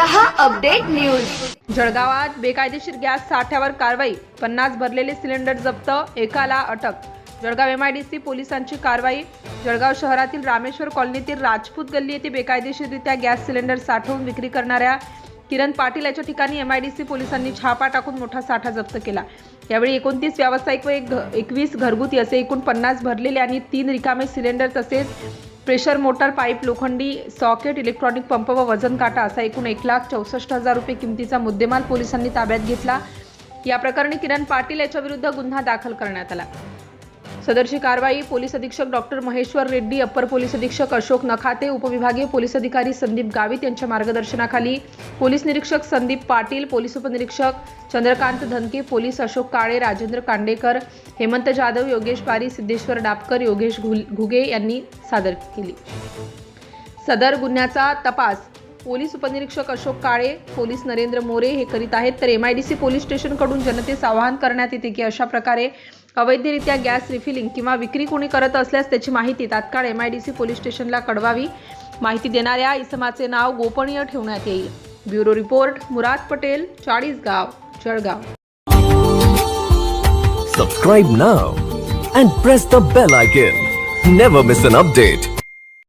हा update news. जळगावात बेकायदेशीर गॅस साठ्यावर कारवाई पन्नास भरलेले सिलेंडर जप्त एकाला अटक. Jalgaon M I D C पोलिसांची कारवाई. जळगाव शहरातील रामेश्वर कॉलनीतील राजपूत गल्ली येथे बेकायदेशीररित्या गॅस सिलेंडर साठवून विक्री करणाऱ्या किरण पाटील याच्या ठिकाणी एम आय डी सी पोलिसांनी छापा टाकून मोठा साठा जप्त केला. यावेळी एकोणतीस व्यावसायिक व एक घ- एकवीस घरगुती असे एकूण पन्नास भरलेले आणि तीन रिकामे सिलेंडर तसेच प्रेशर मोटर पाईप लोखंडी सॉकेट इलेक्ट्रॉनिक पंप व वजन काटा असा एकूण एक लाख चौसष्ट हजार रुपये किमतीचा मुद्देमाल पोलिसांनी ताब्यात घेतला. या प्रकरणी किरण पाटील याच्या विरुद्ध गुन्हा दाखल करण्यात आला. सदरची कारवाई पोलीस अधीक्षक doctor Maheshwar Reddy upper police अधीक्षक अशोक नखाते उपविभागीय पोलीस अधिकारी संदीप गावित यांच्या मार्गदर्शनाखाली पोलीस निरीक्षक संदीप पाटील पोलीस उपनिरीक्षक चंद्रकांत धनके पोलीस अशोक काळे राजेंद्र कांडेकर हेमंत जाधव योगेश पारी सिद्धेश्वर डापकर योगेश घुल- घुगे यांनी सादर केली. सदर गुन्ह्याचा तपास पोलीस उपनिरीक्षक अशोक काळे पोलीस नरेंद्र मोरे हे करीत आहेत. तर M I D C police स्टेशनकडून जनतेस आवाहन करण्यात येते की अशा प्रकारे अवैधरित्या गॅस रिफिलिंग किंवा विक्री कोणी करत असल्यास त्याची माहिती तात्काळ M I D C police स्टेशनला कळवावी. माहिती देणाऱ्या इसमाचे नाव गोपनीय ठेवण्यात येईल. Bureau report Murad Patel Chalisgaon Jalgaon. Subscribe now and press the bell icon never miss an update